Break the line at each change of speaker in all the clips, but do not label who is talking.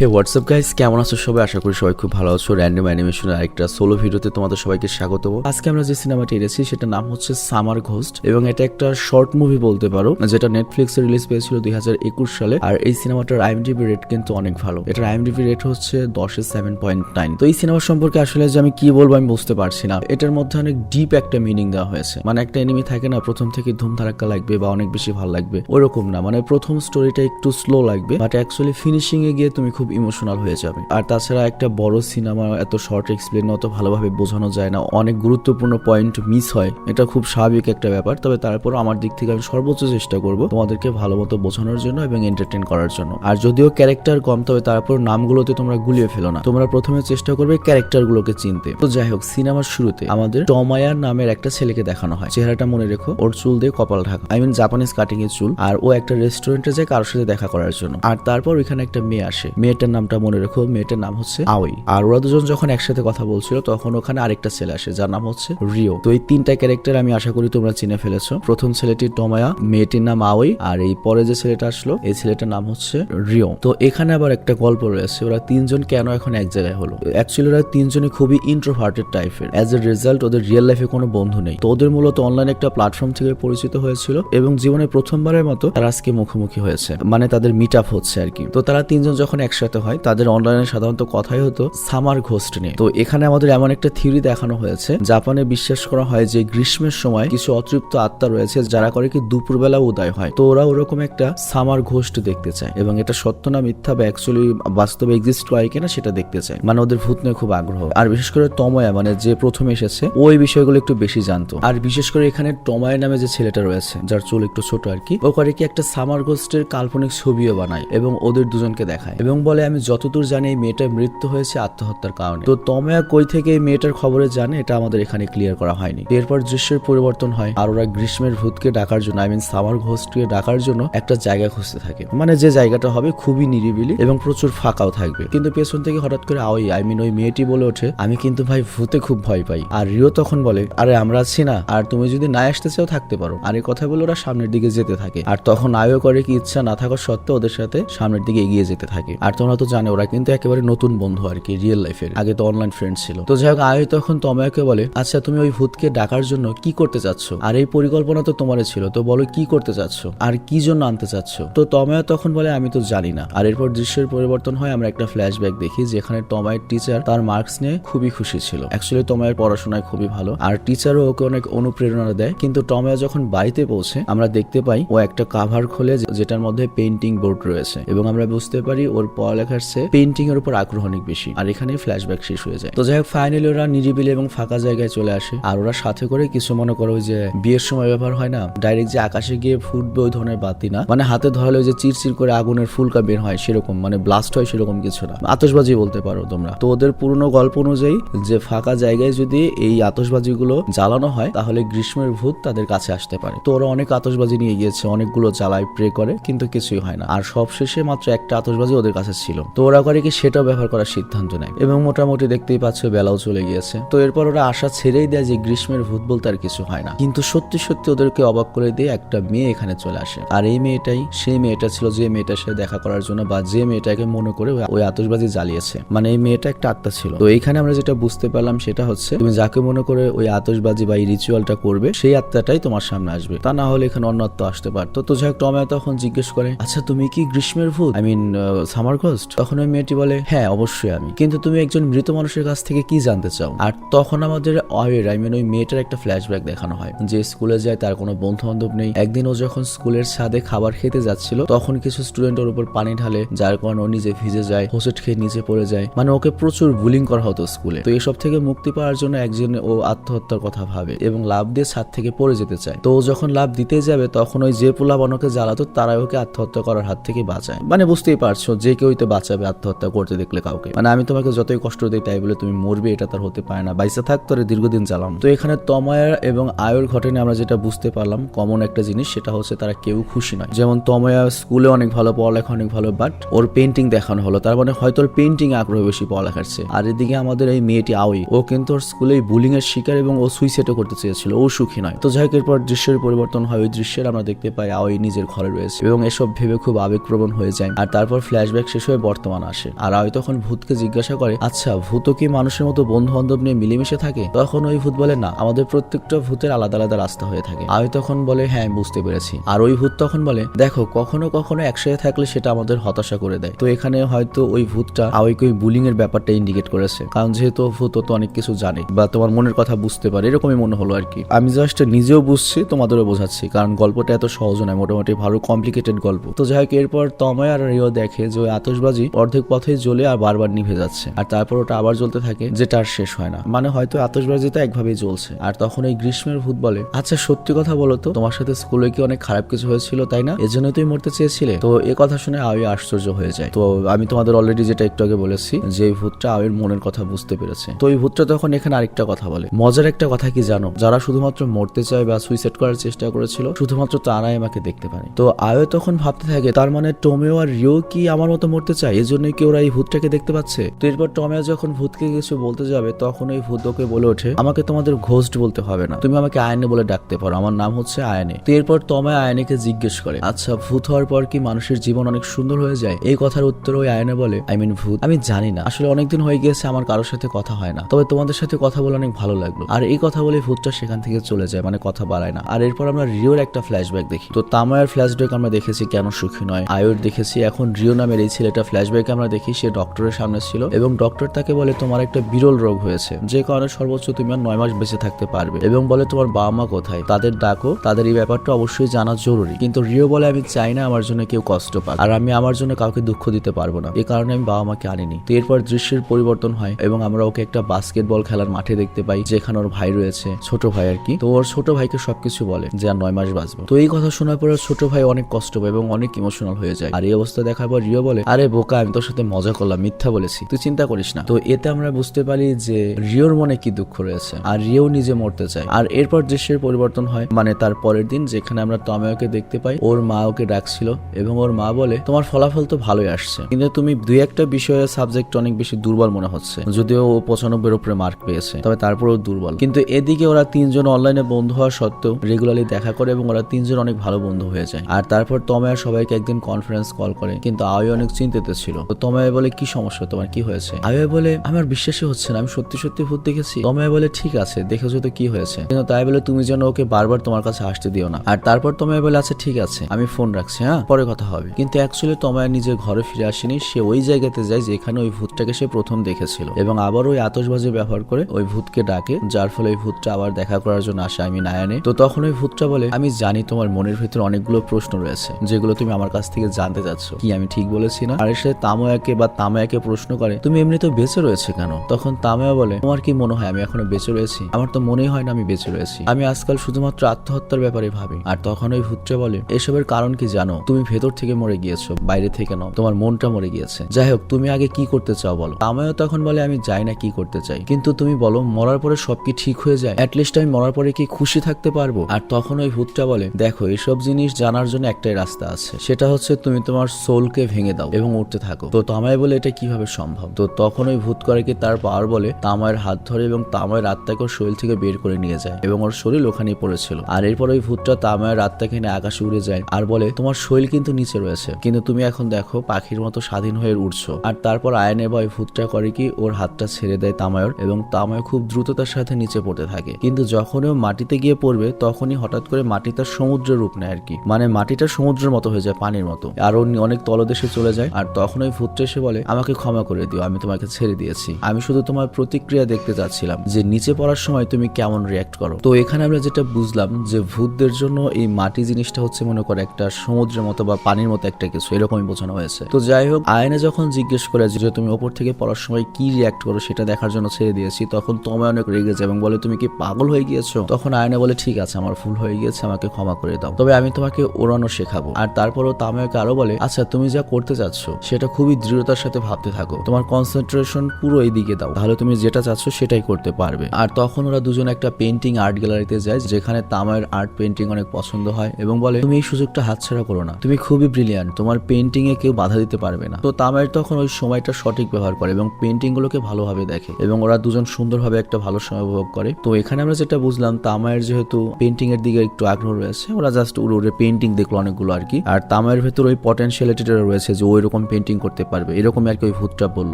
হে WhatsApp guys কেমন আছো সবাই? আশা করি সবাই খুব ভালো আছো। র্যান্ডম অ্যানিমেশনের আরেকটা সোলো ভিডিওতে তোমাদের সবাইকে স্বাগত আজকে আমরা যে সিনেমাটি এনেছি সেটা নাম হচ্ছে সামার ঘোস্ট এবং এটা একটা শর্ট মুভি বলতে পারো, যেটা নেটফ্লিক্সে রিলিজ পেয়েছিল দুই হাজার একুশ সালে। আর এই সিনেমাটার আইএমডিবি রেট কিন্তু অনেক ভালো। এটার আইএমডিবি রেট হচ্ছে দশে সেভেন পয়েন্ট নাইন তো এই সিনেমা সম্পর্কে আসলে যে আমি কি বলব, আমি বুঝতে পারছি না। এটার মধ্যে অনেক ডিপ একটা মিনিং দেওয়া হয়েছে। মানে একটা এনিমি থাকে না, প্রথম থেকে ধুমধারাক্কা লাগবে বা অনেক বেশি ভালো লাগবে। ওরকম না। মানে প্রথম স্টোরিটা একটু স্লো লাগবে বাট অ্যাকচুয়ালি ফিনিশিং এ গিয়ে তুমি খুব ইমোশনাল হয়ে যাবে। আর তাছাড়া একটা বড় সিনেমা এত শর্ট এক্সপ্লেন অত ভালোভাবে বোঝানো যায় না, অনেক গুরুত্বপূর্ণ পয়েন্ট মিস হয়, এটা খুব স্বাভাবিক একটা ব্যাপার। তবে তারপর আমার দিক থেকে আমি সর্বোচ্চ চেষ্টা করব তোমাদেরকে ভালো মতো বোঝানোর জন্য এবং এন্টারটেন করার জন্য। আর যদিও ক্যারেক্টার কম, তবে তারপর নামগুলোতে তোমরা গুলিয়ে ফেলো না। তোমরা প্রথমে চেষ্টা করবে ক্যারেক্টার গুলোকে চিনতে। তো যাই হোক, সিনেমার শুরুতে আমাদের টমায়ার নামের একটা ছেলেকে দেখানো হয়। চেহারাটা মনে রেখো, ওর চুল দিয়ে কপাল ঢাকা। আই মিন জাপানিজ কাটিং এর চুল। আর ও একটা রেস্টুরেন্টে যায় কারোর সাথে দেখা করার জন্য। আর তারপর ওইখানে একটা মেয়ে আসে। মেয়েটার নামটা মনে রেখো, মেয়েটার নাম হচ্ছে আওই আর ওরা দুজন যখন একসাথে কথা বলছিল, তখন ওখানে আরেকটা ছেলে আসে, যার নাম হচ্ছে রিও। তো এই তিনটা ক্যারেক্টার আমি আশা করি তোমরা চিনে ফেলেছো। প্রথম ছেলেটি টমায়া, মেয়েটির নাম আওই আর এই পরে যে ছেলেটা আসলো, এই ছেলেটার নাম হচ্ছে রিও। তো এখানে আবার একটা গল্প রয়েছে, ওরা তিনজন কেন এখন এক জায়গায় হলো? অ্যাকচুয়ালি ওরা তিনজনই খুবই ইন্ট্রোভার্টেড টাইপের অ্যাজ এ রেজাল্ট ওদের রিয়েল লাইফে কোনো বন্ধু নেই। তো ওদের মূলত অনলাইন একটা প্ল্যাটফর্ম থেকে পরিচিত হয়েছিল, এবং জীবনে প্রথমবারের মতো তারা আজকে মুখোমুখি হয়েছে। মানে তাদের মিট আপ হচ্ছে আর কি। তো তারা তিনজন যখন একসাথে হয়, তাদের অনলাইনে সাধারণত কথাই হতো সামার ঘোস্ট নিয়ে। তো এখানে আমাদের এমন একটা থিওরি দেখানো হয়েছে জাপানে বিশ্বাস করা হয় যে গ্রীষ্মের সময় কিছু অতৃপ্ত আত্মা রয়েছে, যারা করে কি দুপুরবেলা উদয় হয়। তো ওরা ওরকম একটা সামার ঘোস্ট দেখতে চায়, এবং এটা সত্য না মিথ্যা বা অ্যাকচুয়ালি বাস্তবে এক্সিস্ট করে কিনা সেটা দেখতে চায়। মানে ওদের ভূত নিয়ে খুব আগ্রহ। আর বিশেষ করে তময়া মানে যে প্রথমে এসেছে, ওই বিষয়গুলো একটু বেশি জানতো। আর বিশেষ করে এখানে টময়া নামে যে ছেলেটা রয়েছে, যার চুল একটু ছোট আর কি, ও করে কি একটা সামার ঘোস্টের কাল্পনিক ছবিও বানায়, এবং ওদের দুজনকে দেখায়। এবং বলে আমি যতদূর জানি এই মেয়েটার মৃত্যু হয়েছে আত্মহত্যার কারণে। তো তময়া কই থেকে এই মেয়েটার খবরে জানে? এটা আমাদের এখানে ক্লিয়ার করা হয়নি। এরপর দৃশ্যের পরিবর্তন হয় আর ওরা গ্রীষ্মের ভূতকে ডাকার জন্য আই মিন সামার ঘোস্টকে ডাকার জন্য একটা জায়গা খুঁজতে থাকে। মানে যে জায়গাটা হবে খুবই নিরিবিলি এবং প্রচুর ফাঁকাও থাকবে। কিন্তু পেছন থেকে হঠাৎ করে, আওই আই মিন ওই মেয়েটি বলে ওঠে, আমি কিন্তু ভাই ভূতে খুব ভয় পাই। আর রিও তখন বলে, আরে, আমরা আছি না। আর তুমি যদি না আসতে চাও, থাকতে পারো। আর এই কথা বলে ওরা সামনের দিকে যেতে থাকে। আর তখন আয়ও করে কি ইচ্ছা না থাকা সত্ত্বেও ওদের সাথে সামনের দিকে এগিয়ে যেতে থাকে। আর তোমরা তো জানো, ওরা কিন্তু একেবারে নতুন বন্ধু আর কি রিয়েল লাইফের আগে তো অনলাইন ফ্রেন্ড ছিল। তো যাই হোক আয় তখন তময়াকে বলে আচ্ছা তুমি ওই ভূতকে ডাকার জন্য কি করতে চাচ্ছ? আর এই পরিকল্পনা তো তোমার ছিল, তো বলো কি করতে চাচ্ছ? আর কি জন্য আনতে চাচ্ছ? তো তময়া তখন বলে, আমি তো জানি না। আর এরপর দৃশ্যের পরিবর্তন হয়, আমরা একটা ফ্ল্যাশ ফ্ল্যাশব্যাক দেখি, যেখানে তমায়ের টিচার তার মার্কস নিয়ে খুবই খুশি ছিল। অ্যাকচুয়ালি তমায়ের পড়াশোনায় খুবই ভালো, আর টিচারও ওকে অনেক অনুপ্রেরণা দেয়। কিন্তু টময়া যখন বাড়িতে পৌঁছে, আমরা দেখতে পাই, ও একটা কাভার খোলে, যেটার মধ্যে পেন্টিং বোর্ড রয়েছে। এবং আমরা বুঝতে পারি, ওর পড়ালেখার চেয়ে পেন্টিং এর উপর আগ্রহ অনেক বেশি। আর এখানে ফ্ল্যাশব্যাক শেষ হয়ে যায়। তো যাই হোক ফাইনালি ওরা নিরিবিলি এবং ফাঁকা জায়গায় চলে আসে। আর ওরা সাথে করে কিছু মনে করো যে বিয়ের সময় ব্যবহার হয় না ডাইরেক্ট যে আকাশে গিয়ে ফুটবে ওই ধরনের বাতি না। মানে হাতে ধরালে যে চিরচির করে আগুনের ফুলকা বের হয় সেরকম মানে ব্লাস্ট হয় সেরকম কিছু না। আতশবাজি বলতে পারো তোমরা। তো ওদের পুরনো গল্প অনুযায়ী যে ফাঁকা জায়গায় যদি এই আতশবাজিগুলো জ্বালানো হয়, তাহলে গ্রীষ্মের ভূত তাদের কাছে আসতে পারে। তো ওরা অনেক আতশবাজি নিয়ে গিয়েছে, অনেকগুলো জ্বালায় প্রে করে, কিন্তু কিছুই হয় না। আর সব শেষে মাত্র একটা আতশবাজি ওদের কাছে ছিল। তো ওরা করে কি সেটাও ব্যবহার করার সিদ্ধান্ত নেয়। এবং মোটামুটি দেখতেই পাচ্ছ বেলাও চলে গিয়েছে। তো এরপর ওরা আশা ছেড়েই দেয় যে গ্রীষ্মের ভূত বলতে আর কিছু হয় না। কিন্তু সত্যি সত্যি ওদেরকে অবাক করে দিয়ে একটা মেয়ে এখানে চলে আসে। আর এই মেয়েটাই, সেই মেয়েটা ছিল যে মেয়েটার সাথে দেখা করার জন্য বা যে মেয়েটাকে মনে করে ওই- আতশবাজি জ্বালিয়েছে। মানে এই মেয়েটা একটা আত্মা ছিল। তো এখানে আমরা যেটা বুঝতে পারলাম সেটা হচ্ছে, তুমি যাকে মনে করে ওই আতশবাজি বা এই রিচুয়ালটা করবে, সেই আত্মাটাই তোমার সামনে আসবে। তা না হলে এখানে অন্য আত্মা আসতে পারতো। তো যাই হোক তখন জিজ্ঞেস করে আচ্ছা তুমি কি গ্রীষ্মের ভূত? আই মিন সামার ঘোস্ট তখন ওই মেয়েটি বলে হ্যাঁ অবশ্যই আমি। কিন্তু তুমি একজন মৃত মানুষের কাছ থেকে কি জানতে চাও? আর তখন আমাদের অয়ের আই মিন ওই মেয়েটার একটা ফ্ল্যাশব্যাক দেখানো হয়, যে স্কুলে যায়, তার কোনো বন্ধু বান্ধব নেই। একদিন ও যখন স্কুলের ছাদে খাবার খেতে যাচ্ছিল, তখন কিছু স্টুডেন্ট ওর উপর পানি ঢালে, যার কারণে ও নিজে ভিজে যায়, হোসেট খেয়ে নিচে পড়ে যায়। মানে ওকে প্রচুর বুলিং করা হতো স্কুলে। তো এসব থেকে মুক্তি পাওয়ার জন্য একজন ও আত্মহত্যার কথা ভাবে এবং লাভ দিয়ে ছাদ থেকে পড়ে যেতে চায়। তো ও যখন লাভ দিতে যাবে, তখন ওই যে পোলা বানকে জ্বালাতো, তারাই ওকে আত্মহত্যা করার হাত থেকে বাঁচায়। মানে বুঝতেই পারছ, যে কেউই তো বাঁচাবে আত্মহত্যা করতে দেখলে কাউকে। মানে আমি তোমাকে যতই কষ্ট দিই, তাই বলে তুমি মরবে, এটা তার হতে পারে না। বাইসে থাক, তোরে দীর্ঘদিন চালাম তো এখানে তময়ার এবং আয়ুর ঘটনায় আমরা যেটা বুঝতে পারলাম কমন একটা জিনিস, সেটা হচ্ছে তারা কেউ খুশি নয়। যেমন তময়া স্কুলে অনেক ভালো পড়ালেখা, অনেক ভালো বাট ওর পেন্টিং দেখানো হলো। তার মানে হয়তো ওর পেন্টিং আগ্রহ বেশি পড়ালেখার চেয়ে আর এদিকে আমাদের এই মেয়েটি আওই ও কিন্তু ওর স্কুলে বুলিং এর শিকার এবং ও সুইসাইডও করতে চেয়েছিল। ও সুখী নয়। তো যাই এরপর দৃশ্যের পরিবর্তন হয়। ওই দৃশ্যের আমরা দেখতে পাই আওই নিজের ঘরে রয়েছে এবং এসব ভেবে খুব আবেগপ্রবণ হয়ে যায়। আর তারপর ফ্ল্যাশব্যাক শেষ শেষ হয়ে বর্তমান আসে। আর আয় তখন ভূতকে জিজ্ঞাসা করে আচ্ছা ভূতও কি মানুষের মতো বন্ধু বান্ধব নিয়ে মিলেমিশে থাকে? তখন ওই ভূত বলে, না, আমাদের প্রত্যেকটা ভূতের আলাদা আলাদা রাস্তা হয়ে থাকে। আয় তখন বলে হ্যাঁ বুঝতে পেরেছি। আর ওই ভূত তখন বলে, দেখো, কখনো কখনো একসাথে থাকলে সেটা আমাদের হতাশা করে দেয়। তো এখানে হয়তো ওই ভূতটা আওয়াইকে ওই বুলিং এর ব্যাপারটা ইন্ডিকেট করেছে। কারণ যেহেতু ভূত তো অনেক কিছু জানে বা তোমার মনের কথা বুঝতে পারে, এরকমই মনে হলো আর কি আমি জাস্ট নিজেও বুঝছি, তোমাদেরও বোঝাচ্ছি, কারণ গল্পটা এত সহজ নয়, মোটামুটি ভালো কমপ্লিকেটেড গল্প। তো যাই হোক, এরপর তময় আর রিও দেখে যে ওই আতশবাজি অর্ধেক পথে জ্বলে আর বারবার নিভে যাচ্ছে। আর তারপর ওটা আবার জ্বলতে থাকে, যেটা আর শেষ হয় না। মানে হয়তো আতশবাজিটা একভাবেই জ্বলছে। আর তখন এই গ্রীষ্মের ভূত বলে আচ্ছা সত্যি কথা বলো তো, তোমার সাথে স্কুলে কি অনেক খারাপ কিছু হয়েছিল, তাই না? এজন্য তুই মরতে চেয়েছিলে? তো এ কথা শুনে আওই আশ্চর্য হয়ে যায়। তো আমি তোমাদের অলরেডি যেটা একটু আগে বলেছি, যে ভূতটা আওয়ের মনের কথা বুঝতে পেরেছে। তো এই ভূতটা তখন এখানে আরেকটা কথা বলে। মজার একটা কথা কি জানো? যারা শুধুমাত্র মরতে চায় বা সুইসাইড করার চেষ্টা করেছিল, শুধুমাত্র তারাই আমাকে দেখতে পারে। তো আয়ো তখন ভাবতে থাকে, তার মানে টোমেও আর রিও কি আমার মতো মরতে চায় এই জন্যই কি ওরা এই ভূতটাকে দেখতে পাচ্ছে? তো এরপর টমেও যখন ভূতকে কিছু বলতে যাবে, তখন ওই ভূত ওকে বলে ওঠে, আমাকে তোমাদের ঘোস্ট বলতে হবে না। তুমি আমাকে আয়নে বলে ডাকতে পারো। আমার নাম হচ্ছে আয়নে। তো এরপর তময় আয়নেকে জিজ্ঞেস করে আচ্ছা ভূত হওয়ার পর কি মানুষের জীবন অনেক সুন্দর হয়ে যায়? এই কথার উত্তর ওই আয়নে বলে, আই মিন ভূত, আমি জানি না। আসলে অনেকদিন হয়ে গিয়েছে, আমার কারোর সাথে কথা হয় না। তবে তোমাদের সাথে কথা বলে অনেক ভালো লাগল। আর এই কথা বলে ভূতটা সেখান থেকে চলে যায় মানে কথা বাড়ায় না। আর এরপর আমরা রিওর একটা ফ্ল্যাশব্যাক দেখি। তো তামায়ার ফ্ল্যাশব্যাক আমরা দেখেছি কেন সুখী নয়। আয়োর দেখেছি, এখন রিও নামের এই ছেলেটা ফ্ল্যাশব্যাকে আমরা দেখি, সে ডক্টরের সামনে ছিল এবং ডক্টর তাকে বলে, তোমার একটা বিরল রোগ হয়েছে, যে কারণে সর্বোচ্চ তুমি আর নয় মাস বেঁচে থাকতে পারবে। এবং বলে, তোমার বাবা মা কোথায়? তাদের ডাকো, তাদের এই ব্যাপারটা অবশ্যই জানা জরুরি। কিন্তু রিও বলে, আমি চাই না আমার জন্য কেউ কষ্ট পাক, আর আমি আমার জন্য কাউকে দুঃখ দিতে পারব না। এই কারণে আমি বাবা মাকে আনিনি। তো এরপর দৃশ্যের পরিবর্তন হয় এবং আমরা ওকে একটা বাস্কেটবল খেলার মাঠে দেখতে পাই, যেখানে ওর ভাই রয়েছে, ছোট ভাই আর কি। তো ওর ছোট ভাইকে সবকিছু বলে যে, আর নয় মাস বাঁচবো। তো এই কথা শোনার পর ছোট ভাই অনেক কষ্ট পায় এবং অনেক ইমোশনাল হয়ে যায়। আর এই অবস্থা দেখার পর রিও বলে, আরে বোকা, আমি তোর সাথে মজা করলাম, মিথ্যা বলেছি। তুই চিন্তা করিস না। তো এতে আমরা বুঝতে পারি যে রিওর মনে কি দুঃখ রয়েছে। আর রিও নিজে মরতে চায়। আর এরপর দৃশ্যের পরিবর্তন হয় মানে তার পরের দিন, যেখানে আমরা টমেওকে দেখতে পাই। ওর মা ওকে ডাকছিল, এবং ওর মা বলে, তোমার ফলাফল তো ভালোই আসছে। কিন্তু তুমি দুই একটা বিষয়ে সাবজেক্ট অনেক বেশি দুর্বল মনে হচ্ছে। যদিও ও পঁচানব্বইয়ের উপরে মার্ক পেয়েছে, তবে তারপরেও দুর্বল। কিন্তু এদিকে ওরা তিনজন অনলাইনে বন্ধু হওয়া সত্ত্বেও রেগুলারলি দেখা করে, এবং ওরা তিনজন অনেক ভালো বন্ধু হয়ে যায়। আর তারপর তময়া সবাইকে একদিন কনফারেন্স কল করে। কিন্তু আয় অনেক চিন্তিত ছিল তো তময়া বলে, কি সমস্যা তোমার? কি হয়েছে? আয় বলে, আমার বিশ্বাসই হচ্ছে না, আমি সত্যি সত্যি ভূত দেখেছি। তময়া বলে, ঠিক আছে, দেখেছ তো কি হয়েছে? কিন্তু তাই বলে, তুমি যেন ওকে বারবার তোমার কাছে আসতে দিও না। আর তারপর তময়া বলে আচ্ছা ঠিক আছে, আমি ফোন রাখছি হ্যাঁ? পরে কথা হবে। কিন্তু অ্যাকচুয়ালি তময়া নিজের ঘরে ফিরে আসেনি, সে ওই জায়গাতে যায় যেখানে ওই ভূতটাকে সে প্রথম দেখেছিল। এবং আবার ওই আতশবাজি ব্যবহার করে ওই ভূতকে ডাকে, যার ফলে ওই ভূতটা আবার দেখা করার জন্য আসে আমি নায়ানে তো তখন ওই ভূতটা বলে, আমি জানি তোমার মনের ভিতরে অনেকগুলো প্রশ্ন রয়েছে, যেগুলো তুমি আমার কাছ থেকে জানতে চাচ্ছ। কি আমি ঠিক বলেছি না? আর এর সাথে তাময়াকে বা তামায়াকে প্রশ্ন করে, তুমি এমনি তো বেঁচে রয়েছে কেন? তখন তামায়া বলে, তোমার কি মনে হয় আমি এখনও বেঁচে রয়েছি? আমার তো মনেই হয় না আমি বেঁচে রয়েছি। আমি আজকাল শুধুমাত্র আত্মহত্যার ব্যাপারে ভাবি। আর তখন ওই ভূতটা বলে, এসবের কারণ কি জানো? তুমি ভেতর থেকে মরে গিয়েছো, বাইরে থেকে নাও। তোমার মনটা মরে গিয়েছে। যাই হোক, তুমি আগে কি করতে চাও বলো? তামায়ও তখন বলে, আমি যাই না, কি করতে চাই? কিন্তু তুমি বলো, মরার পরে সব কি ঠিক হয়ে যায়? অ্যাটলিস্ট আমি মরার পরে কি খুশি থাকতে পারব? আর তখন ওই ভূতটা বলে, দেখো, এসব জিনিস জানার জন্য একটাই রাস্তা আছে। সেটা হচ্ছে তুমি তোমার সোলকে ভেঙে দাও এবং উঠতে থাকো। তো তামায় বলে এটা কীভাবে সম্ভব? তো তখন ওই ভূত করে কি তার পাওয়ার বলে তামায়ের হাত ধরে এবং তামায়ের আত্মাকে ওর শরীর থেকে বের করে নিয়ে যায় এবং ওর শরীর ওখানেই পড়েছিল। আর এরপর ওই ভূতটা তামায়ের আত্মাকে নিয়ে আকাশে উড়ে যায় আর বলে, তোমার শরীর কিন্তু নিচে রয়েছে। কিন্তু তুমি এখন দেখো, পাখির মতো স্বাধীন হয়ে উঠছো আর তারপর আয়নে বা ওই ভূতটা করে কি, ওর হাতটা ছেড়ে দেয় তামায়র এবং তামায় খুব দ্রুততার সাথে নিচে পড়তে থাকে। কিন্তু যখন ও মাটিতে গিয়ে পড়বে, তখনই হঠাৎ করে মাটিটা সমুদ্রের রূপ নেয় আর কি। মানে মাটিটা সমুদ্রের মতো হয়ে যায়, পানির মতো। আর অনেক তলদেশে চলে যায়। আর তখন ওই ভূতটা এসে বলে, আমাকে ক্ষমা করে দিও, আমি তোমাকে ছেড়ে দিয়েছি। আমি শুধু তোমার প্রতিক্রিয়া দেখতে চাচ্ছিলাম যে নিচে পড়ার সময় তুমি কেমন রিয়াক্ট করো। তো এখানে আমরা যেটা বুঝলাম যে ভূতদের জন্য এই মাটি জিনিসটা হচ্ছে মনে করে একটা সমুদ্রের মতো বা পানির মতো একটা কিছু, এরকমই বোঝানো হয়েছে। তো যাই হোক, আয়নে যখন জিজ্ঞেস করে যে তুমি ওপর থেকে পড়ার সময় কি রিয়াক্ট করো সেটা দেখার জন্য ছেড়ে দিয়েছি, তখন তোমায় অনেক রেগে যায় এবং বলে, তুমি কি পাগল হয়ে গিয়েছো? তখন আয়নে বলে, ঠিক আছে, আমার ভুল হয়ে গিয়েছে, আমাকে ক্ষমা করে দাও। তবে আমি তোমাকে ওড়ানো শেখাবো। আর তারপরও তামায়কে আরও বলে আচ্ছা তুমি যা করতে চাচ্ছ সেটা খুবই দৃঢ়তার সাথে ভাবতে থাকো। তোমার কনসেন্ট্রেশন পুরো এই দিকে দাও। তাহলে তুমি যেটা চাচ্ছ সেটাই করতে পারবে। আর তখন ওরা দুজন একটা পেন্টিং আর্ট গ্যালারিতে যায়, যেখানে তামায়ের আর্ট পেন্টিং অনেক পছন্দ হয় এবং বলে, তুমি এই সুযোগটা হাতছাড়া করো না। তুমি খুবই ব্রিলিয়ান্ট তোমার পেন্টিং এ কেউ বাধা দিতে পারবে না। তো তামায়ের তখন ওই সময়টা সঠিক ব্যবহার করে এবং পেন্টিং গুলোকে ভালোভাবে দেখে এবং ওরা দুজন সুন্দরভাবে একটা ভালো সময় উপভোগ করে। তো এখানে আমরা যেটা বুঝলাম, তামায়ের যেহেতু পেন্টিং এর দিকে একটু আগ্রহ রয়েছে, ওরা জাস্ট উড়ে উড়ে পেন্টিং দেখল অনেকগুলো আর কি। আর তামায়ের ভেতর ওই পটেনশিয়ালিটিটা রয়েছে যে ওই এরকম পেন্টিং করতে পারবে। এরকম আর কি ওই ভূতটা বলল,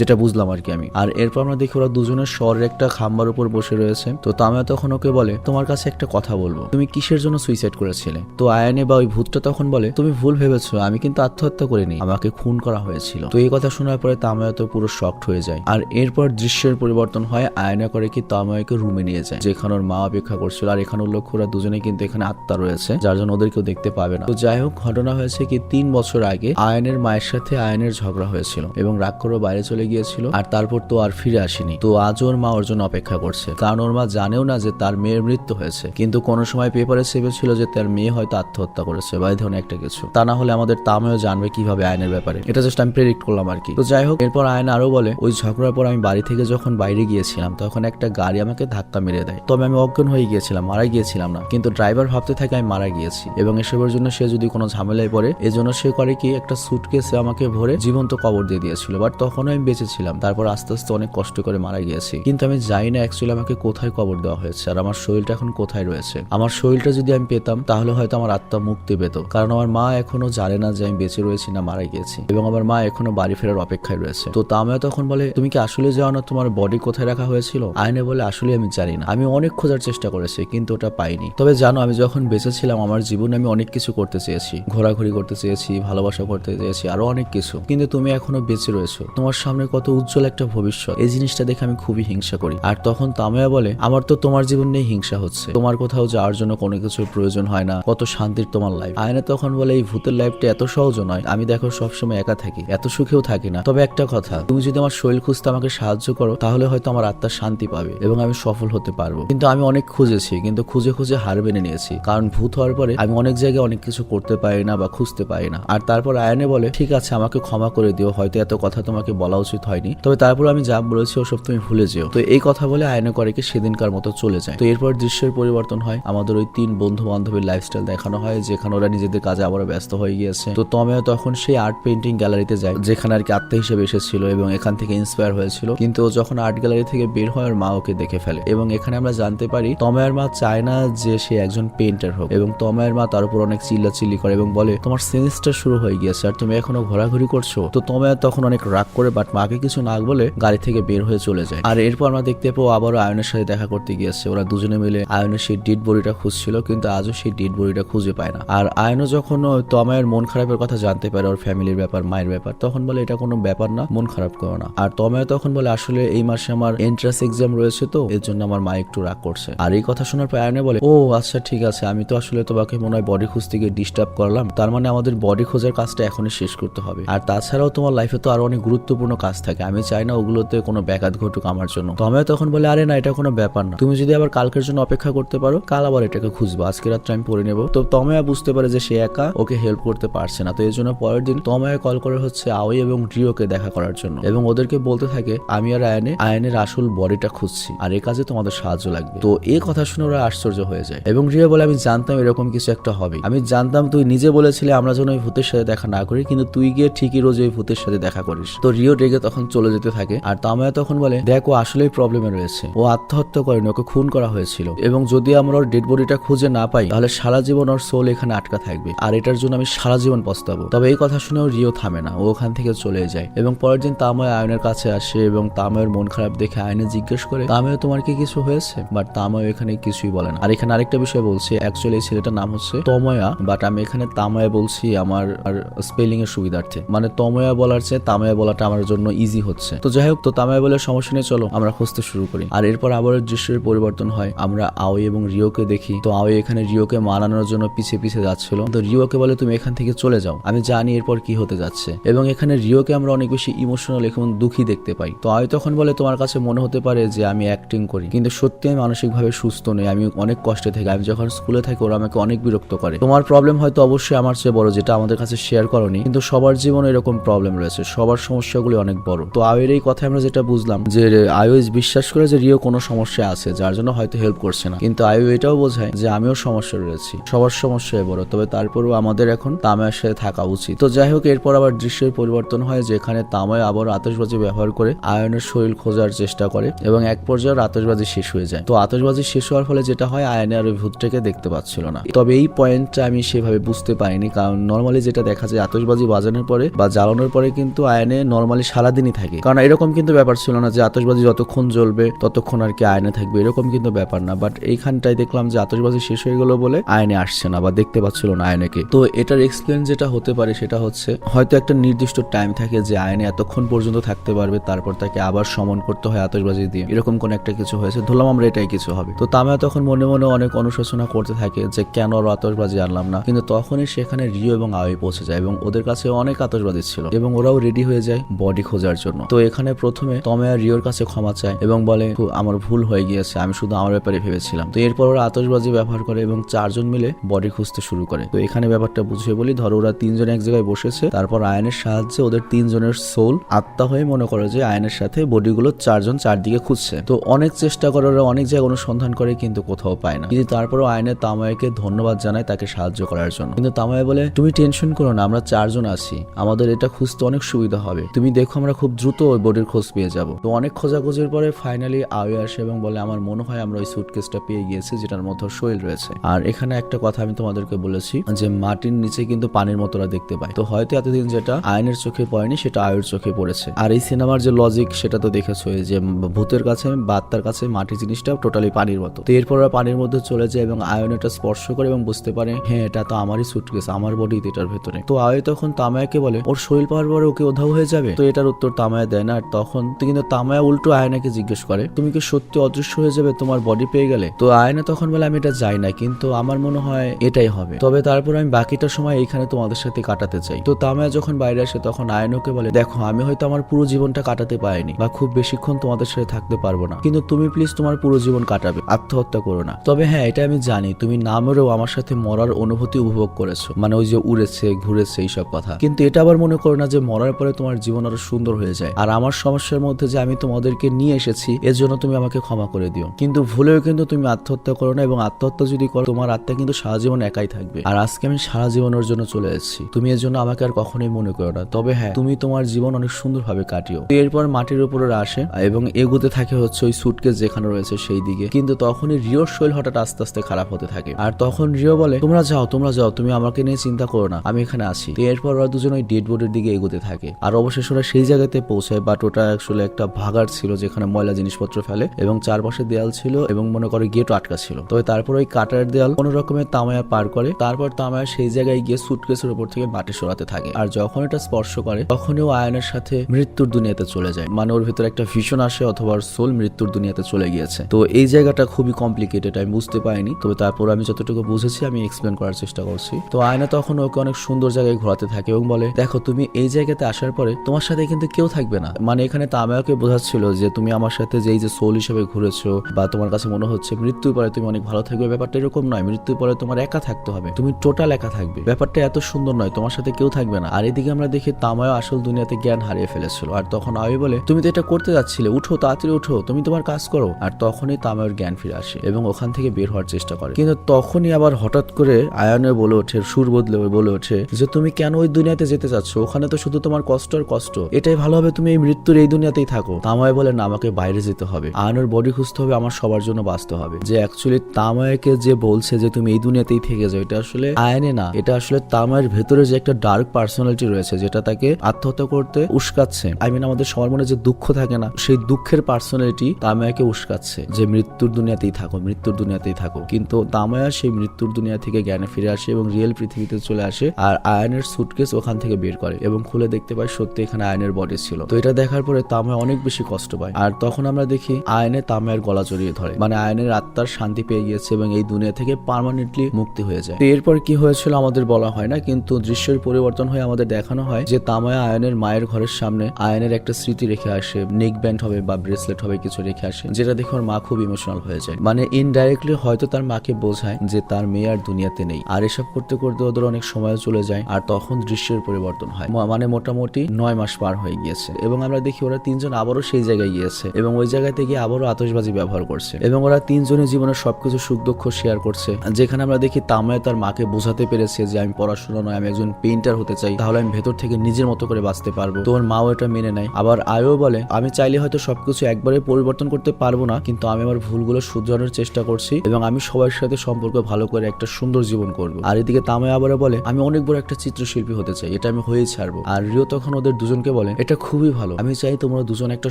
যেটা বুঝলাম আর কি আমি। আর এরপর আমরা দেখি ওরা দুজনের শহরের একটা খাম্বার উপর বসে রয়েছে। তো তামিয়া তখন ওকে বলে, তোমার কাছে একটা কথা বলব। তুমি কিসের জন্য সুইসাইড করেছিলে? তো আয়ানে বা ওই ভূতটা তখন বলে, তুমি ভুল ভেবেছো, আমি কিন্তু আত্মহত্যা করিনি। আমাকে খুন করা হয়েছিল। তো এই কথা শোনার পরে তামিয়া তো পুরো শক্ট হয়ে যায়। আর এরপর দৃশ্যের পরিবর্তন হয়, আয়না করে কি তামিয়াকে রুমে নিয়ে যায়, যেখানে ওর মা অপেক্ষা করছিল। আর এখানে লক্ষ্য, ওরা দুজনে কিন্তু এখানে আত্মা রয়েছে, যার জন্য ওদের কেউ দেখতে পাবে না। তো যাই হোক, ঘটনা হয়েছে কি, তিন বছর আগে আয়নের মায়ের সাথে আয়নের ঝগড়া হয়েছিল এবং রাগ করে বাইরে চলে গিয়েছিল আর তারপর তো আর ফিরে আসেনি। তো আজ ওর মা ওর জন্য অপেক্ষা করছে। কারণ ওর মা জানেও না যে তার মেয়ের মৃত্যু হয়েছে। কিন্তু কোনো সময় পেপারে চেপেছিল যে তার মেয়ে হয়তো আত্মহত্যা করেছে বা এই ধরনের একটা কিছু। তা না হলে আমাদের তামেও জানবে কীভাবে আয়নের ব্যাপারে। এটা জাস্ট আমি প্রেডিক্ট করলাম আর কি। তো যাই হোক, এরপর আয়ন আরও বলে, ওই ঝগড়ার পর আমি বাড়ি থেকে যখন বাইরে গিয়েছিলাম, তখন একটা গাড়ি আমাকে ধাক্কা মেরে দেয়। তবে আমি অজ্ঞান হয়ে গিয়েছিলাম মারা গিয়েছিলাম না। কিন্তু ড্রাইভার ভাবতে থাকে আমি মারা গিয়েছি। এবং এসবের জন্য সে যদি কোনো ঝামেলায় পড়ে, এজন্য সে করে কি, একটা সুটকেসে আমাকে ভরে জীবন্ত কবর দিয়ে দিয়েছিল বাট তখনও আমি বেঁচে ছিলাম। তারপর আস্তে আস্তে অনেক কষ্ট করে মারা গিয়েছি। কিন্তু আমি জানি না অ্যাকচুয়ালি আমাকে কোথায় কবর দেওয়া হয়েছে, আর আমার শরীরটা এখন কোথায় রয়েছে। আমার শরীরটা যদি আমি পেতাম, তাহলে হয়তো আমার আত্মা মুক্তি পেত। কারণ আমার মা এখনও জানে না যে আমি বেঁচে রয়েছি না মারা গিয়েছি। এবং আমার মা এখনও বাড়ি ফেরার অপেক্ষায় রয়েছে। তো তামিয়া তখন বলে, তুমি কি আসলে জানো না তোমার বডি কোথায় রাখা হয়েছিল? আয়নে বলে আসলে আমি জানি না। আমি অনেক খোঁজার চেষ্টা করেছি, কিন্তু ওটা পাইনি। তবে জানো, আমি যখন বেঁচে ছিলাম, আমার জীবনে আমি অনেক কিছু করতে চেয়েছি। ঘোরাঘুরি করতে চেয়েছি, ভালোবাসা করতে চেয়েছি, আরও অনেক কিছু কিন্তু তুমি এখনও বেঁচে রয়েছো। তোমার সামনে কত উজ্জ্বল একটা ভবিষ্যৎ। এই জিনিসটা দেখে আমি খুবই হিংসা করি। আর তখন তামিয়া বলে, আমার তো তোমার জীবন নিয়ে হিংসা হচ্ছে। তোমার কোথাও যাওয়ার জন্য কোনো কিছুর প্রয়োজন হয় না। কত শান্তির তোমার লাইফ আয়না তখন বলে, এই ভূতের লাইফটা এত সহজ নয়। আমি দেখো সবসময় একা থাকি। এত সুখেও থাকি না। তবে একটা কথা, তুমি যদি আমার শরীর খুঁজতে আমাকে সাহায্য করো, তাহলে হয়তো আমার আত্মা শান্তি পাবে এবং আমি সফল হতে পারব। কিন্তু আমি অনেক খুঁজেছি, কিন্তু খুঁজে খুঁজে হার মেনে নিয়েছি। কারণ ভূত হওয়ার পরে আমি অনেক জায়গায় অনেক কিছু করতে পারি না বা খুঁজতে পারি না। আর তারপর আয়নে বলে, ঠিক আছে, আমাকে ক্ষমা করে দিও, হয়তো এত কথা তোমাকে বলা উচিত হয়নি। তবে তারপর আমি যা বলেছি, ওসব তুমি ভুলে যেও। তো এই কথা বলে আয়নে করে কি সেদিনকার মতো চলে যায়। তো এরপর দৃশ্যের পরিবর্তন হয়। আমাদের ওই তিন বন্ধু বান্ধবের লাইফস্টাইল দেখানো হয়, যেখানে ওরা নিজেদের কাজে আবার ব্যস্ত হয়ে গিয়েছে। তো তমেও তখন সেই আর্ট পেন্টিং গ্যালারিতে যায়, যেখানে আর কি আত্মা হিসেবে এসেছিল এবং এখান থেকে ইন্সপায়ার হয়েছিল। কিন্তু ও যখন আর্ট গ্যালারি থেকে বের হয়, ওর মা ওকে দেখে ফেলে। এবং এখানে আমরা জানতে পারি তময়ের মা চায় না যে সে একজন পেন্টার হোক। এবং তময়ের মা তার উপর অনেক চিল্লা চিল্লি করে এবং বলে, তোমার সেমিস্টার শুরু হয়ে গিয়েছে, আর তুমি এখনও ঘোরাঘুরি করছ? তো তময়া তখন অনেক রাগ করে বাট মাকে কিছু না বলে গাড়ি থেকে বের হয়ে চলে যায়। আর এরপর আমরা দেখতে পাবো আবারও আয়নের সাথে দেখা করতে গিয়েছে। ওরা দুজনে মিলে আয়নের সেই ডিড বডিটা খুঁজছিল, কিন্তু আজও সেই ডিড বডিটা খুঁজে পায় না। আর আয়নও যখন তমায়ের মন খারাপের কথা জানতে পারে, ওর ফ্যামিলির ব্যাপার, মায়ের ব্যাপার, তখন বলে, এটা কোনো ব্যাপার না, মন খারাপ করো না। আর তমায় তখন বলে, আসলে এই মাসে আমার এন্ট্রান্স এক্সাম রয়েছে তো, এর জন্য আমার মা একটু রাগ করছে। আর এই কথা শোনার পর আয়নে বলে, ও আচ্ছা ঠিক আছে, আমি তো আসলে তোমাকে মনে হয় বডি খুঁজতে গিয়ে ডিস্টার্ব করলাম। তার মানে আমাদের বডি খোঁজার কাজটা এখনই শেষ করতে হবে। আর তাছাড়াও তোমার লাইফে তো আরও অনেক গুরুত্বপূর্ণ কাজ থাকে। আমি চাই না ওগুলোতে কোনো ব্যাঘাত ঘটুক আমার জন্য। তমায় তখন বলে, আরে না, এটা কোনো ব্যাপার না। তুমি যদি আবার কালকের জন্য অপেক্ষা করতে পারো, কাল আবার এটাকে খুঁজবো। আজকে রাত্রে আমি পড়ে নেব। তো তময়া বুঝতে পারে যে সে একা ওকে হেল্প করতে পারছে না। তো এই জন্য পরের দিন তময়া কল করে হচ্ছে আওই এবং রিওকে দেখা করার জন্য এবং ওদেরকে বলতে থাকে, আমি আর আয়নে, আয়নের আসল বডিটা খুঁজছি আর এ কাজে তোমাদের সাহায্য লাগবে। তো এই কথা শুনে ওরা আশ্চর্য হয়ে যায় এবং রিও বলে, আমি জানতাম এরকম কিছু একটা হবে। আমি জানতাম তুই নিজে বলেছিলে আমরা যেন ওই ভূতের সাথে দেখা না করি, কিন্তু তুই গিয়ে ঠিকই রোজ ওই ভূতের সাথে দেখা করিস। তো রিও রেগে তখন চলে যেতে থাকে। আর তামায়া তখন বলে, দেখ, ও আসলেই প্রবলেমে রয়েছে। ও আত্মহত্যা করেনি, ওকে খুন করা হয়েছিল। এবং যদি আমরা ওর ডেড বডিটা খুঁজে না পাই, তাহলে সারা জীবন ওর সোল এখানে আটকা থাকবে। আর এটার জন্য আমি সারা জীবন পস্তাবো। তবে এই কথা শুনে শুনেও রিও থামে না। ও ওখান থেকে চলে যায়। এবং পরের দিন তাময় আয়নের কাছে আসে এবং তাময়ের মন খারাপ দেখে আয়নে জিজ্ঞেস করে, তাময়, তোমার কি কিছু হয়েছে? বাট তাময় এখানে কিছুই বলে না। আর এখানে আরেকটা বিষয় বলছি। অ্যাকচুয়ালি এই ছেলেটার নাম হচ্ছে তময়া বাট আমি এখানে তাময়া বলছি আমার স্পেলিং এর সুবিধার্থে। মানে তময়া বলার চেয়ে তাময়া বলাটা আমার জন্য ইজি হচ্ছে। তো যাই হোক, তো তাময়া বলে সমস্যা নিয়ে চলো, আমরা খুঁজতে শুরু করি। আর এরপর আবার দৃশ্যের পরিবর্তন হয়। আমরা আওই এবং রিওকে দেখি। তো আওয়ে এখানে রিওকে মানানোর জন্য পিছে পিছে যাচ্ছিল। তো রিওকে বলে, তুমি এখান থেকে চলে যাও। আমি জানি এরপর কি হতে যাচ্ছে। এবং এখানে রিওকে আমরা অনেক বেশি ইমোশনাল এবং দুঃখী দেখতে পাই। তো আয় তখন বলে, তোমার কাছে মনে হতে পারে যে আমি অ্যাক্টিং করি। কিন্তু সত্যি আমি মানসিকভাবে সুস্থ নেই। আমি অনেক কষ্টে থাকি। আমি যখন স্কুলে থাকি, ওরা আমাকে অনেক বিরক্ত করে। তোমার প্রবলেম হয়তো অবশ্যই আমার চেয়ে বড়, যেটা আমাদের কাছে শেয়ার করনি। কিন্তু সবার জীবনে এরকম প্রবলেম রয়েছে। সবার সমস্যাগুলি অনেক বড়। তো আয়ের এই কথা আমরা যেটা বুঝলাম যে আয়ুষ বিশ্বাস করে যে রিও কোনো সমস্যা আছে, যার জন্য হয়তো হেল্প করছে না। কিন্তু আয়ু এটাও বোঝায় যে আমিও সমস্যা রয়েছি। সবার সমস্যায় বড়। তবে তারপরেও আমাদের এখন তামায়ের সাথে থাকা উচিত। তো যাই হোক, এরপর আবার দৃশ্যের পরিবর্তন হয় যেখানে তামায় আবার আতশবাজি ব্যবহার করে আয়নের শরীর খোঁজার চেষ্টা করে এবং এক পর্যায়ে আতশবাজি শেষ হয়ে যায়। তো আতশবাজি শেষ হওয়ার ফলে যেটা হয়, আয়নে আর ওই ভূতটাকে দেখতে পাচ্ছিল না। তবে এই পয়েন্টটা আমি সেভাবে বুঝতে পারিনি। কারণ নর্মালি যেটা দেখা যায়, আতশবাজি বাজানোর পর পরে বা জ্বালানোর পরে কিন্তু আয়নে নর্মালি সারাদিনই থাকে। কারণ এরকম কিন্তু ব্যাপার ছিল না যে আতশবাজি যতক্ষণ জ্বলবে, ততক্ষণ আর কি আয়নে থাকবে, এরকম কিন্তু ব্যাপার না। বাট এইখানটাই দেখলাম যে আতশবাজি শেষ হয়ে গেল বলে আয়নে আসছে না বা দেখতে পাচ্ছিল না আয়নেকে। তো এটার এক্সপ্লেন যেটা হতে পারে সেটা হচ্ছে, হয়তো একটা নির্দিষ্ট টাইম থাকে যে আয়নে এতক্ষণ পর্যন্ত থাকতে পারবে, তারপর তাকে আবার সমন করতে হয় আতশবাজি দিয়ে। এরকম কোন একটা কিছু হয়েছে, ধরলাম আমরা এটাই কিছু হবে। তো তামিয়া তখন মনে মনে অনেক অনুশোচনা করতে থাকে যে কেন ওর আতশবাজি আনলাম না। কিন্তু তখনই সেখানে রিও এবং আওয়াই পৌঁছে যায় এবং ওদের কাছে অনেক আতশবাজি ছিল এবং ওরাও রেডি হয়ে যায় বডি খোঁজার জন্য। তো এখানে প্রথমে তমেয়া রিওর কাছে ক্ষমা চায় এবং বলে আমার ভুল হয়ে গিয়েছে, আমি শুধু আমার ব্যাপারে ভেবেছিলাম। তো এরপর ওরা আতশবাজি ব্যবহার করে এবং চারজন মিলে বডি খুঁজতে শুরু করে। তো এখানে ব্যাপারটা বুঝিয়ে বলি, ধরো ওরা তিনজন এক জায়গায় বসেছে, তারপর আয়নের সাহায্যে ওদের তিনজনের সোল আত্মা হয়ে মনে করে যে আয়নের সাথে বডিগুলো চারজন চারদিকে খুঁজছে। তো অনেক চেষ্টা করে ওরা, অনেক জায়গায় অনুসন্ধান করে, কিন্তু কোথাও পায় না। কিন্তু তারপরও আয়নের তামায়াকে ধন্যবাদ জানায় তাকে সাহায্য করার জন্য। কিন্তু তামায়া বলে, তুমি টেনশন করো না, আমরা চারজন আছি। আমাদের এটা খুঁজতে অনেক সুবিধা হবে। তুমি দেখো আমরা খুব দ্রুত ওই বোর্ডের খোঁজ পেয়ে যাব। তো অনেক খোঁজাখুঁজির পরে ফাইনালি আওয়ে আসে এবং বলে, আমার মনে হয় আমরা ওই সুটকেসটা পেয়ে গিয়েছি যেটার মধ্যে শৈল রয়েছে। আর এখানে একটা কথা আমি তোমাদেরকে বলেছি যে মাটির নিচে কিন্তু পানির মতো ওরা দেখতে পাই তো হয়তো এতদিন যেটা আয়নের চোখে পড়েনি, সেটা আয়ের চোখে পড়েছে। আর এই সিনেমার যে লজিক সেটা তো দেখেছ যে ভূতের কাছে বা আত্মার কাছে মাটি জিনিসটা টোটালি পানির মতো। তো এরপর পানির মধ্যে চলে যায় এবং আয়ন এটা স্পর্শ করে এবং বুঝতে পারে হ্যাঁ এটা তো আমারই সুটকেস আমার বডি এটার ভেতরে। তো আয় তখন তামায়াকে বলে, ওর শরীর পাওয়ার পরে ওকে ওধাও হয়ে যাবে? তো এটার উত্তর তামায়া দেয় না। আর তখন কিন্তু তামায়া উল্টো আয়নাকে জিজ্ঞেস করে, তুমি কি সত্যি অদৃশ্য হয়ে যাবে তোমার বডি পেয়ে গেলে? তো আয়না তখন বলে, আমি এটা যাই না, কিন্তু আমার মনে হয় এটাই হবে। তবে তারপর আমি বাকিটা সময় এইখানে তোমাদের সাথে কাটাতে চাই। তো তামায়া যখন বাইরে আসে, তখন আয়নকে বলে, দেখো, আমি হয়তো আমার পুরো জীবনটা কাটাতে পারিনি বা খুব বেশিক্ষণ তোমাদের সাথে থাকতে পারব না। কিন্তু তুমি প্লিজ তোমার পুরো জীবন কাটাবে, আত্মহত্যা করো না। তবে হ্যাঁ এটা আমি জানি, তুমি না মরেও আমার সাথে মরার অনুভূতি উপভোগ করেছ। মানে ওই যে উড়েছে, ঘুরেছে, এইসব কথা। কিন্তু এটা আবার মনে করো না যে মরার পরে তোমার জীবন আরও সুন্দর হয়ে যায়। আর আমার সমস্যার মধ্যে যে আমি তোমাদেরকে নিয়ে এসেছি, এর জন্য তুমি আমাকে ক্ষমা করে দিও। কিন্তু ভুলেও কিন্তু তুমি আত্মহত্যা করো না এবং আত্মহত্যা যদি করো, তোমার আত্মা কিন্তু সারা জীবন একাই থাকবে। আর আজকে আমি সারা জীবনের জন্য চলে এসেছি। তুমি এর জন্য আমাকে আর কখনোই মনে করো না। তবে হ্যাঁ তুমি তোমার জীবন অনেক সুন্দরভাবে কাটিও। এরপর মাটির উপরে আসে এবং এগুতে থাকে হচ্ছে ওই সুটকেস যেখানে রয়েছে সেই দিকে। কিন্তু তখনই রিওর শৈল হঠাৎ আস্তে আস্তে খারাপ হতে থাকে। আর তখন রিও বলে, তোমরা যাও তোমরা যাও, তুমি আমাকে নিয়ে চিন্তা করো না, আমি এখানে আছি। এরপর ওরা দুজন ওই ডেড বডির দিকে এগোতে থাকে। আর অবশেষে ওরা সেই জায়গাতে পৌঁছায় বাট ওটা আসলে একটা ভাগার ছিল যেখানে ময়লা জিনিসপত্র ফেলে এবং চারপাশে দেয়াল ছিল এবং মনে করে গেট আটকা ছিল। তো তারপর ওই কাটার দেয়াল কোনো রকমের তামায়া পার করে, তারপর তামায়া সেই জায়গায় গিয়ে সুটকেসের উপর থেকে মাটি সরাতে থাকে। আর যখন এটা স্পর্শ করে, তখনই আয়নের সাথে মৃত্যুর দুনিয়াতে চলে যায়। মানে ওর ভিতরে একটা ভীষণ আসে অথবা সোল মৃত্যুর দুনিয়াতে চলে গিয়েছে। তো এই জায়গাটা খুবই কমপ্লিকেটেড আমি বুঝতে পারিনি। তবে তারপর আমি যতটুকু বুঝেছি, আমি এক্সপ্লেন করার চেষ্টা করছি। তো আয়না তখন ওকে অনেক সুন্দর জায়গায় ঘোরাতে থাকে এবং বলে দেখো, তুমি এই জায়গাতে আসার পরে তোমার সাথে কিন্তু কেউ থাকবে না। মানে এখানে তামায়াকে বোঝাচ্ছিল যে তুমি আমার সাথে যেই যে সোল হিসেবে ঘুরেছো বা তোমার কাছে মনে হচ্ছে মৃত্যুর পরে তুমি অনেক ভালো থাকবে, ব্যাপারটা এরকম নয়। মৃত্যুর পরে তোমার একা থাকতে হবে। তুমি টোটাল একা থাকবে। ব্যাপারটা এত সুন্দর নয়, তোমার সাথে কেউ থাকবে না। আর এদিকে আমরা দেখি তামায়া আসল দুনিয়াতে জ্ঞান হারিয়ে ফেলেছিল। আর তখন আয়ু বলে, তুমি তো এটা করতে যাচ্ছিলে। উঠো, তাড়াতাড়ি উঠো। তুমি তোমার কাজ করো। আর তখনই তামায়ের জ্ঞান ফিরে আসে এবং ওখান থেকে বের হওয়ার চেষ্টা করে। কিন্তু তখনই আবার হঠাৎ করে আয়নে বলে ওঠে, সুর বদলে বলে ওঠে যে, তুমি কেন ওই দুনিয়াতে যেতে চাচ্ছ, ওখানে তো শুধু তোমার কষ্ট আর কষ্ট। এটাই ভালো হবে তুমি এই মৃত্যুর এই দুনিয়াতেই থাকো। তামায় বলে, না, আমাকে বাইরে যেতে হবে। আয়নের বডি খুঁজতে হবে, আমার সবার জন্য বাঁচতে হবে। যে অ্যাকচুয়ালি তামায়াকে যে বলছে যে তুমি এই দুনিয়াতেই থেকে যাও, এটা আসলে আয়নে না। এটা আসলে তামায়ের ভেতরে যে একটা ডার্ক পার্সোনালিটি রয়েছে, যেটা তাকে আত্মহত্যা করতে উস্কাচ্ছে। আই মিন আমাদের সবার মনে যে দুঃখ থাকে না, সেই দুঃখের পার্সোনালিটি তামায়াকে উস্কাচ্ছে যে মৃত্যুর দুনিয়াতেই থাকো, মৃত্যুর দুনিয়াতেই থাকো। কিন্তু তামায়া সেই মৃত্যুর দুনিয়া থেকে জ্ঞানে ফিরে আসে এবং রিয়েল পৃথিবীতে চলে আসে। আর আয়নের সুটকেস ওখান থেকে বের করে এবং খুলে দেখতে পাই সত্যি এখানে আয়নের বডি ছিল। তো এটা দেখার পরে তামায়া অনেক বেশি কষ্ট পায়। আর তখন আমরা দেখি আয়নে তামায়ের গলা জড়িয়ে ধরে। মানে আয়নের আত্মার শান্তি পেয়ে গিয়েছে এবং এই দুনিয়া থেকে পার্মানেন্টলি মুক্তি হয়ে যায়। এরপর কি হয়েছিল আমাদের বলা হয় না, কিন্তু দৃশ্যের পরিবর্তন হয়ে আমাদের দেখানো হয় যে তামায়া আয়নের মায়ের ঘরের সামনে আয়নের একটা স্মৃতি রেখে আসে নেক ব্যান্ড হবে বা ব্রেসলেট হবে কিছু রেখে আসে, যেটা দেখে ওর মা খুব ইমোশনাল হয়ে যায়। মানে ইনডাইরেক্টলি হয়তো তার মাকে বোঝায় যে তার মেয়ে আর দুনিয়াতে নেই। আর এসব করতে করতে ওদের অনেক সময় চলে যায়। আর তখন দৃশ্যের পরিবর্তন হয়। ম- মানে মোটামুটি নয় মাস পার হয়ে গিয়েছে। এবং আমরা দেখি ওরা তিনজন আবারও সেই জায়গায় গিয়েছে। এবং ওই জায়গাতে গিয়ে আবারও আতশবাজি ব্যবহার করছে। এবং ওরা তিনজনের জীবনের সবকিছু সুখ দুঃখ শেয়ার করছে। যেখানে আমরা দেখি তামায় তার মাকে বোঝাতে পেরেছে যে আমি পড়াশোনা নয়, আমি একজন পেইন্টার হতে চাই। তাহলে আমি ভেতর থেকে নিজের মতো করে বাঁচতে পারব। তোর মাও এটা মেনে নেয়। আবার আয়ও বলে, আমি চাইলে হয়তো সবকিছু একবারে পরিবর্তন করতে পারব না, কিন্তু আমি আমার ভুলগুলো শুধরানোর চেষ্টা করছি এবং আমি সবার সাথে সম্পর্ক ভালো করে একটা সুন্দর জীবন করব। আর এদিকে তামায় আবারও বলে, আমি অনেক বড় একটা চিত্রশিল্পী হতে চাই। এটা আমি হয়েই ছাড়বো। আর রিও তখন ওদের দুজনকে বলে, এটা খুবই ভালো। আমি চাই তোমরা দুজন একটা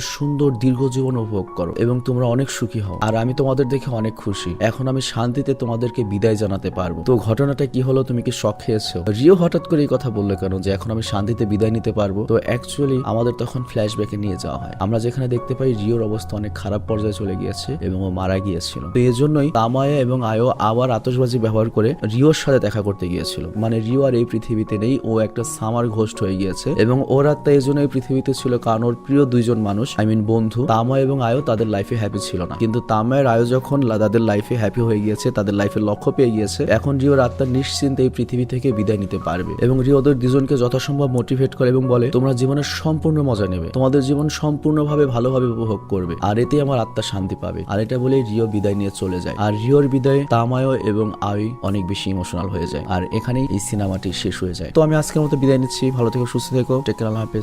সুন্দর দীর্ঘ জীবন উপভোগ করো এবং তোমরা অনেক সুখী হও। আর আমি তোমাদের দেখে অনেক খুশি। এখন আমি শান্তিতে তোমাদেরকে বিদায় জানাতে পারব। তো ঘটনাটা কি হলো তুমি কি শখ খেয়েছো? রিও হঠাৎ করে এই কথা বলল কেন যে, এখন আমি শান্তিতে বিদায় নিতে পারব? তো অ্যাকচুয়ালি আমাদের তখন ফ্ল্যাশব্যাকে নিয়ে যাওয়া হয়। আমরা যেখানে দেখতে পাই, রিওর অবস্থা অনেক খারাপ পর্যায়ে চলে গিয়েছে এবং ও মারা গিয়েছিল। তো এই জন্যই তামায়া এবং আয়ো আবার আতশবাজি ব্যবহার করে রিওর সাথে দেখা করতে গিয়েছিল। মানে রিও আর এই পৃথিবীতে নেই, ও একটা সামার ঘোষ্ট হয়ে গিয়েছে এবং ওর আত্মা এই জন্য এই পৃথিবীতে ছিল কারণ ওর প্রিয় দুইজন মানুষ আই মিন বন্ধু, তামা এবং আয়ো তাদের লাইফে হ্যাপি ছিল না। কিন্তু তামায়ের আয়ো যখন তাদের লাইফে হ্যাপি হয়ে গিয়েছে, তাদের লাইফে লক্ষ্য পেয়ে গিয়েছে, এখন রিওর আত্মা নিশ্চিন্তে এই পৃথিবী থেকে বিদায় নিতে পারবে। এবং রিও ওদের দুজনকে যথাসম্ভব মোটিভেট করে এবং বলে, তোমরা জীবনের সম্পূর্ণ মজা নেবে। তোমাদের জীবন সম্পূর্ণভাবে ভালোভাবে উপভোগ করবে। আর এতে আমার আত্মা শান্তি পাবে। আর এটা বলে রিও বিদায় নিয়ে চলে যায়। আর রিওর বিদায়ে তামায়ো এবং আই অনেক বেশি ইমোশনাল হয়ে যায়। আর এখানেই এই সিনেমাটি শেষ হয়ে যায়। তো আমি আজকের মতো বিদায় নিচ্ছি ভালো থেকো সুস্থ থেকো টেক কেয়ার আল্লাহ হাফেজ।